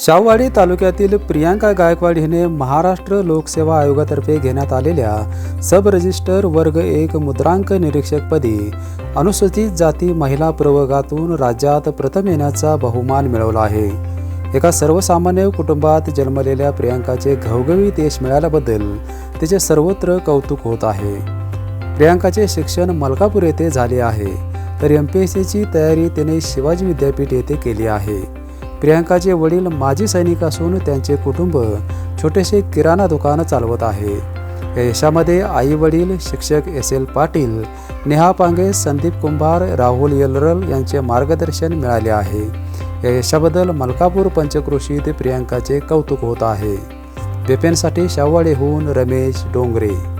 शाहवाडी तालुक्यातील प्रियांका गायकवाड हिने महाराष्ट्र लोकसेवा आयोगातर्फे घेण्यात आलेल्या सब रजिस्टर वर्ग एक मुद्रांक निरीक्षकपदी अनुसूचित जाती महिला प्रवर्गातून राज्यात प्रथम येण्याचा बहुमान मिळवला आहे. एका सर्वसामान्य कुटुंबात जन्मलेल्या प्रियांकाचे घवघवीत यश मिळाल्याबद्दल तिचे सर्वत्र कौतुक होत आहे. प्रियांकाचे शिक्षण मलकापूर येथे झाले आहे तर एम पी एस सीची तयारी तिने शिवाजी विद्यापीठ येथे केली आहे. प्रियांकाचे वडील माजी सैनिक असून त्यांचे कुटुंब छोटेसे किराणा दुकान चालवत आहे. या यशामध्ये आई वडील शिक्षक एस एल पाटील नेहा पांगे संदीप कुंभार राहुल येलरल यांचे मार्गदर्शन मिळाले आहे. या यशाबद्दल मलकापूर पंचक्रोशीत प्रियांकाचे कौतुक होत आहे. बेपेनसाठी शाहवाडेहून रमेश डोंगरे.